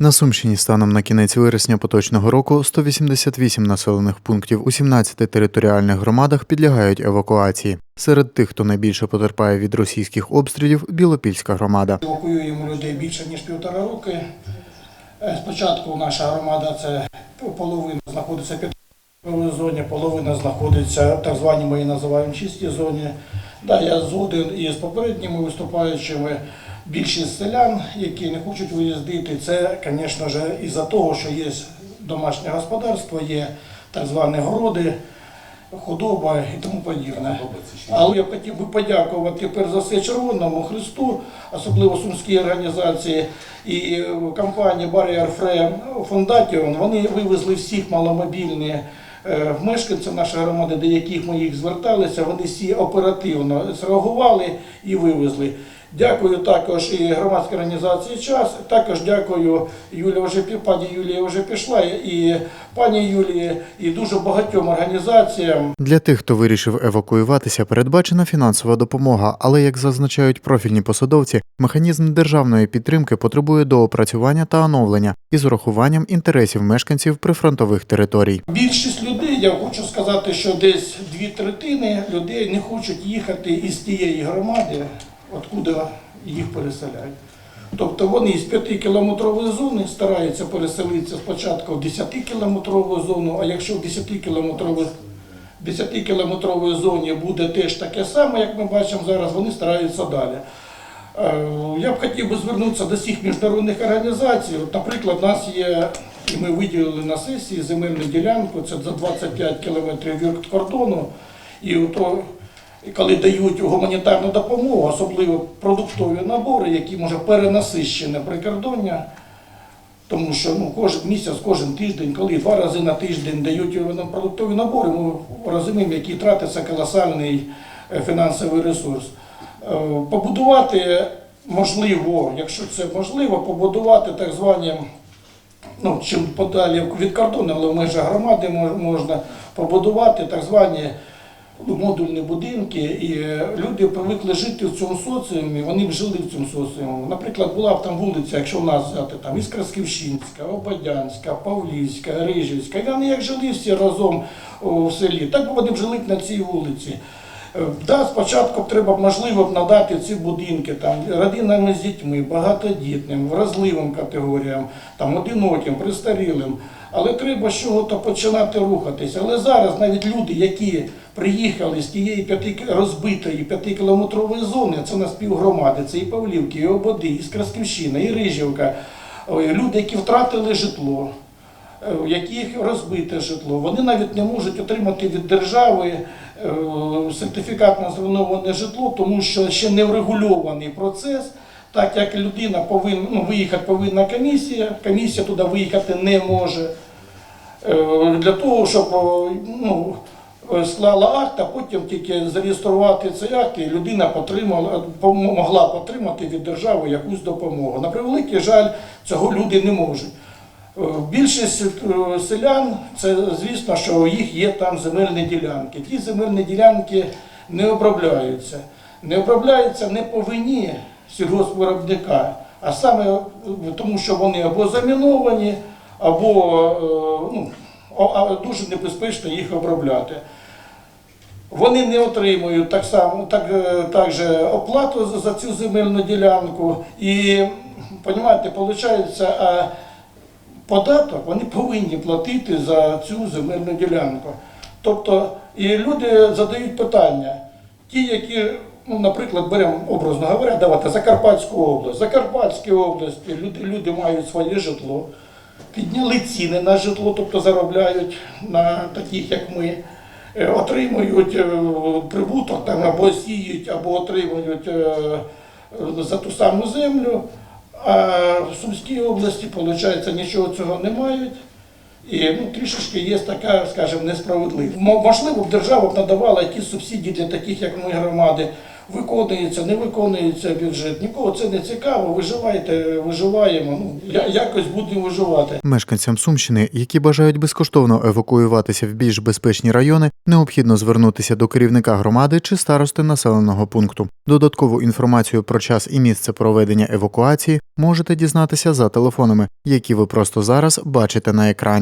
На Сумщині станом на кінець вересня поточного року 188 населених пунктів у 17 територіальних громадах підлягають евакуації. Серед тих, хто найбільше потерпає від російських обстрілів, Білопільська громада. Евакуюємо людей більше ніж півтора роки. Е, Спочатку наша громада це половина знаходиться підприємній зоні, половина знаходиться в так званій ми її називаємо чистій зоні. Да, я згоден із попередніми виступаючими. Більшість селян, які не хочуть виїздити, це, звісно ж, із-за того, що є домашнє господарство, є так звані городи, худоба і тому подібне. Але я хотів би подякувати перш за все Червоному Христу, особливо сумській організації і е, компанії Barrier Free Foundation. Вони вивезли всіх маломобільних е, мешканців нашої громади, до яких ми їх зверталися. Вони всі оперативно зреагували і вивезли. Дякую також і громадській організації час. Також дякую Юлія вже пані Юлія вже пішла, і пані Юлії, і дуже багатьом організаціям. Для тих, хто вирішив евакуюватися, передбачена фінансова допомога, але як зазначають профільні посадовці, механізм державної підтримки потребує доопрацювання та оновлення із урахуванням інтересів мешканців прифронтових територій. Більшість людей, я хочу сказати, що десь дві третини людей не хочуть їхати із тієї громади, откуда їх переселяють. Тобто вони з 5-кілометрової зони стараються переселитися спочатку в 10-кілометрову зону, а якщо в 10-кілометровій 10-кілометровій зоні буде теж таке саме, як ми бачимо зараз, вони стараються далі. Е, Я б хотів би звернутися до всіх міжнародних організацій. Наприклад, у нас є, і ми виділили на сесії земельну ділянку, це за 25 кілометрів від кордону. І ото, коли дають гуманітарну допомогу, особливо продуктові набори, які може перенасищене прикордоння, тому що ну, кожен місяць, кожен тиждень, коли два рази на тиждень дають нам продуктові набори, ми розуміємо, який тратиться колосальний е, фінансовий ресурс. Е, Побудувати можливо, якщо це можливо, побудувати так звані, ну, чим подалі від кордону, але в межах громади можна побудувати так звані модульні будинки, і е, люди привикли жити в цьому соціумі, вони б жили в цьому соціумі. Наприклад, була б там вулиця, якщо в нас взяти там Іскрасківщинська, Ободянська, Павлівська, Рижівська, і вони як жили всі разом в селі, так би вони б жили на цій вулиці. Е, Да, спочатку треба можливо б надати ці будинки там родинами з дітьми, багатодітним, вразливим категоріям, там одиноким, престарілим. Але треба з чого-то починати рухатися. Але зараз навіть люди, які приїхали з тієї п'яти розбитої п'ятикілометрової зони, це у нас півгромади, це і Павлівки, і Ободи, і Скрасківщина, і Рижівка, люди, які втратили житло, е, яких розбите житло, вони навіть не можуть отримати від держави е, сертифікат на зруйноване житло, тому що ще не врегульований процес. Так як людина повинна ну, виїхати повинна комісія, комісія туди виїхати не може. Е, Для того, щоб ну, склала акт, а потім тільки зареєструвати цей акт, і людина могла отримати від держави якусь допомогу. На превеликий жаль, цього люди не можуть. Е, Більшість е, селян, це звісно, що у їх є там земельні ділянки. Ті земельні ділянки не обробляються. Не обробляються не по вині сільгоспвиробника, а саме е, тому, що вони або заміновані, або е, ну, дуже небезпечно їх обробляти. Вони не отримують так само так, е, так же оплату за- за цю земельну ділянку. І, розумієте, виходить, а податок вони повинні платити за цю земельну ділянку. Тобто, і люди задають питання, ті, які, ну, наприклад, беремо образно говоря, давайте Закарпатську область. Закарпатській області люди, люди мають своє житло, підняли ціни на житло, тобто заробляють на таких, як ми. Е, Отримують е, прибуток там або сіють, або отримують е, за ту саму землю, а в Сумській області, виходить, нічого цього не мають. І ну, трішечки є така, скажімо, несправедливість. Можливо, б держава б надавала якісь субсидії для таких, як ми, громади. Виконується, не виконується бюджет. Нікого це не цікаво. Виживайте, виживаємо. Ну я якось будемо виживати. Мешканцям Сумщини, які бажають безкоштовно евакуюватися в більш безпечні райони, необхідно звернутися до керівника громади чи старости населеного пункту. Додаткову інформацію про час і місце проведення евакуації можете дізнатися за телефонами, які ви просто зараз бачите на екрані.